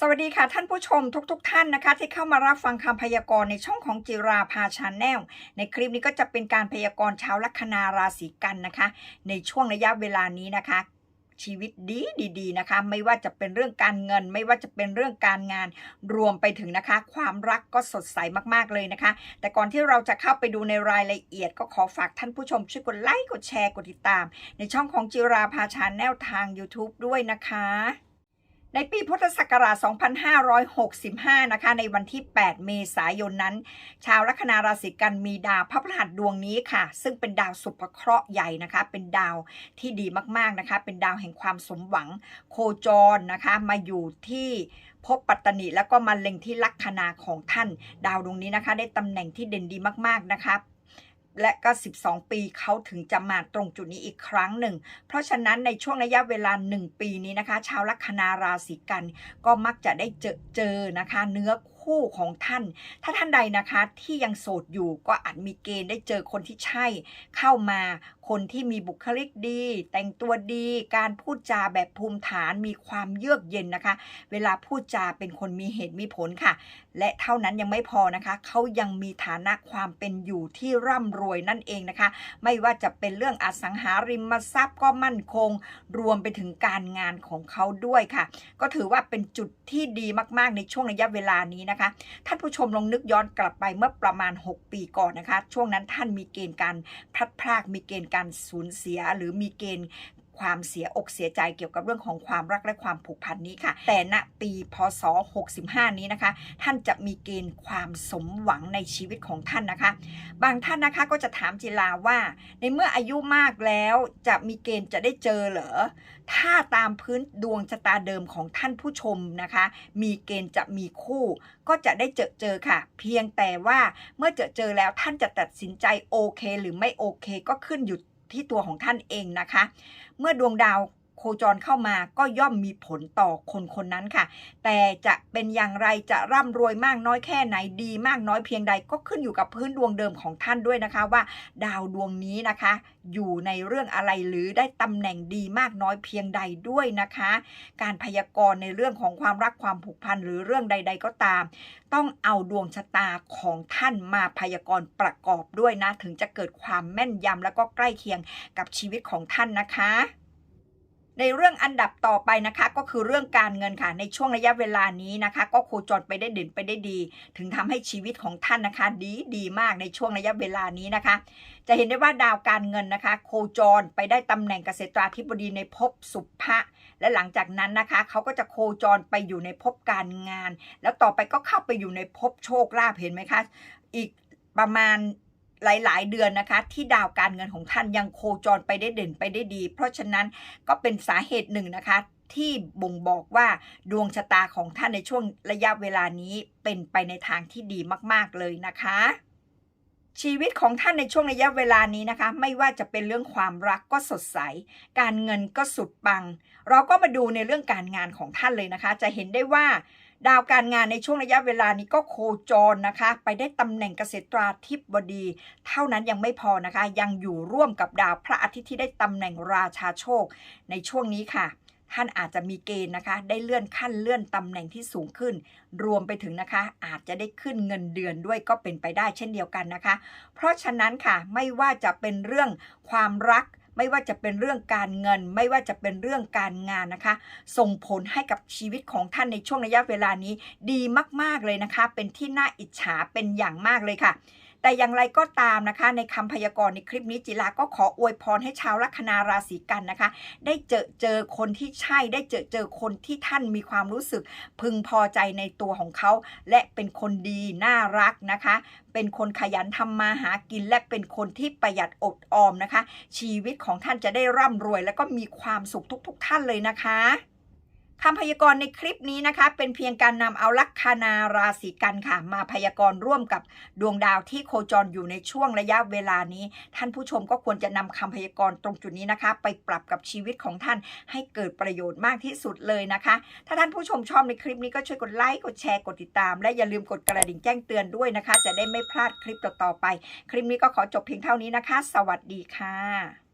สวัสดีค่ะท่านผู้ชมทุกๆทท่านนะคะ ที่เข้ามารับฟังคำพยากรณ์ในช่องของจิราพาชาแนลในคลิปนี้ก็จะเป็นการพยากรณ์ชาวลัคนาราศีกันนะคะ ในช่วงระยะเวลานี้นะคะ ชีวิตดีดีๆนะคะ ไม่ว่าจะเป็นเรื่องการเงิน ไม่ว่าจะเป็นเรื่องการงานรวมไปถึงนะคะ ความรักก็สดใสมากๆเลยนะคะ แต่ก่อนที่เราจะเข้าไปดูในรายละเอียด ก็ขอฝากท่านผู้ชมช่วยกดไลค์กดแชร์กดติดตาม ในช่องของจิราพาชาแนลทาง YouTube ด้วยนะคะ ในปีพุทธศักราช 2565 นะคะ ในวันที่ 8 เมษายนนั้น ชาวลัคนาราศีกันมีดาวพระพฤหัสดวงนี้ค่ะ ซึ่งเป็นดาวสุภเคราะห์ใหญ่นะคะ เป็นดาวที่ดีมากๆนะคะ เป็นดาวแห่งความสมหวังโคจรนะคะ มาอยู่ที่ภพปัตตนิแล้วก็มาเล็งที่ลัคนาของท่าน ดาวดวงนี้นะคะ ได้ตำแหน่งที่เด่นดีมากๆนะคะ และก็ 12 ปีเขาถึงจะมาตรงจุดนี้อีกครั้งหนึ่ง เพราะฉะนั้นในช่วงระยะเวลา 1 ปีนี้นะคะ ชาวลัคนาราศีกันก็มักจะได้เจอเจอนะคะ เนื้อค ของท่าน ถ้าท่านใดนะคะที่ยังโสดอยู่ก็อาจมีเกณฑ์ได้เจอคนที่ใช่ เข้ามาคนที่มีบุคลิกดี แต่งตัวดี การพูดจาแบบภูมิฐานมีความเยือกเย็นนะคะ เวลาพูดจาเป็นคนมีเหตุมีผลค่ะ และเท่านั้นยังไม่พอนะคะ เขายังมีฐานะความเป็นอยู่ที่ร่ำรวยนั่นเองนะคะ ไม่ว่าจะเป็นเรื่องอสังหาริมทรัพย์ก็มั่นคง รวมไปถึงการงานของเขาด้วยค่ะ ก็ถือว่าเป็นจุดที่ดีมากๆในช่วงระยะเวลานี้นะคะท่านผู้ชมลองนึกย้อนกลับไปเมื่อประมาณ 6 ปีก่อนนะคะ ช่วงนั้นท่านมีเกณฑ์การพลัดพรากมีเกณฑ์การสูญเสีย หรือมีเกณฑ์ ความเสียอกเสียใจเกี่ยวกับเรื่องของความรักและความผูกพันนี้ค่ะ แต่ณปีพศ 65 นี้นะคะ ท่านจะมีเกณฑ์ความสมหวังในชีวิตของท่านนะคะ บางท่านนะคะก็จะถามจิลาว่า ในเมื่ออายุมากแล้วจะมีเกณฑ์จะได้เจอเหรอถ้าตามพื้นดวงชะตาเดิมของท่านผู้ชมนะคะ มีเกณฑ์จะมีคู่ ก็จะได้เจอเจอค่ะ เพียงแต่ว่าเมื่อเจอเจอแล้วท่านจะตัดสินใจโอเค หรือไม่โอเค ก็ขึ้นอยู่ ที่ตัวของท่านเองนะคะ เมื่อดวงดาว คจรเข้ามาก็ย่อมมีผลต่อคนคนนั้นค่ะ แต่จะเป็นอย่างไรจะร่ำรวยมากน้อยแค่ไหนดีมากน้อยเพียงใดก็ขึ้นอยู่กับพื้นดวงเดิมของท่านด้วยนะคะว่า ดาวดวงนี้นะคะ อยู่ในเรื่องอะไรหรือได้ตำแหน่งดีมากน้อยเพียงใดด้วยนะคะ การพยากรณ์ในเรื่องของความรักความผูกพันหรือเรื่องใด ๆ ก็ตาม ต้องเอาดวงชะตาของท่านมาพยากรณ์ประกอบด้วยนะ ถึงจะเกิดความแม่นยำแล้วก็ใกล้เคียงกับชีวิตของท่านนะคะ ในเรื่องอันดับต่อไปนะคะก็คือเรื่องการเงินค่ะ ในช่วงระยะเวลานี้นะคะ ก็โคจรไปได้เด่นไปได้ดี ถึงทำให้ชีวิตของท่านนะคะ ดีดีมากในช่วงระยะเวลานี้นะคะ จะเห็นได้ว่าดาวการเงินนะคะ โคจรไปได้ตำแหน่งเกษตราธิบดีในภพสุภะและหลังจากนั้นนะคะเขาก็จะโคจรไปอยู่ในภพการงาน แล้วต่อไปก็เข้าไปอยู่ในภพโชคลาภเห็นไหมคะ อีกประมาณ หลาย ๆ เดือนนะคะ ที่ดาวการเงินของท่านยังโคจรไปได้เด่นไปได้ดี เพราะฉะนั้นก็เป็นสาเหตุหนึ่งนะคะที่บ่งบอกว่าดวงชะตาของท่านในช่วงระยะเวลานี้เป็นไปในทางที่ดีมาก ๆ เลยนะคะ ชีวิตของท่านในช่วงระยะเวลานี้นะคะ ไม่ว่าจะเป็นเรื่องความรักก็สดใส การเงินก็สุดปัง เราก็มาดูในเรื่องการงานของท่านเลยนะคะ จะเห็นได้ว่า ดาวการงานในช่วงระยะเวลานี้ก็โคจรนะคะ ไปได้ตำแหน่งเกษตราธิบดี เท่านั้นยังไม่พอนะคะ ยังอยู่ร่วมกับดาวพระอาทิตย์ที่ได้ตำแหน่งราชาโชค ในช่วงนี้ค่ะท่านอาจจะมีเกณฑ์นะคะ ได้เลื่อนขั้นเลื่อนตำแหน่งที่สูงขึ้น รวมไปถึงนะคะ อาจจะได้ขึ้นเงินเดือนด้วยก็เป็นไปได้เช่นเดียวกันนะคะ เพราะฉะนั้นค่ะไม่ว่าจะเป็นเรื่องความรัก ไม่ว่าจะเป็นเรื่องการเงิน ไม่ว่าจะเป็นเรื่องการงานนะคะ ส่งผลให้กับชีวิตของท่านในช่วงระยะเวลานี้ ดีมากๆเลยนะคะ เป็นที่น่าอิจฉาเป็นอย่างมากเลยค่ะ แต่อย่างไรก็ตามนะคะ ในคำพยากรณ์ในคลิปนี้จิลาก็ขออวยพรให้ชาวลัคนาราศีกันนะคะ ได้เจอเจอคนที่ใช่ได้เจอเจอคนที่ท่านมีความรู้สึก พึงพอใจในตัวของเขา และเป็นคนดีน่ารักนะคะ เป็นคนขยันทำมาหากิน และเป็นคนที่ประหยัดอดออมนะคะ ชีวิตของท่านจะได้ร่ำรวย และก็มีความสุขทุก ๆ ท่านเลยนะคะ คำพยากรณ์ในคลิปนี้นะคะ เป็นเพียงการนำเอาลัคนาราศีกันค่ะ มาพยากรณ์ร่วมกับดวงดาวที่โคจรอยู่ในช่วงระยะเวลานี้ ท่านผู้ชมก็ควรจะนำคำพยากรณ์ตรงจุดนี้นะคะ ไปปรับกับชีวิตของท่านให้เกิดประโยชน์มากที่สุดเลยนะคะ ถ้าท่านผู้ชมชอบในคลิปนี้ก็ช่วยกดไลค์กดแชร์กดติดตาม และอย่าลืมกดกระดิ่งแจ้งเตือนด้วยนะคะ จะได้ไม่พลาดคลิปต่อๆไป คลิปนี้ก็ขอจบเพียงเท่านี้นะคะ สวัสดีค่ะ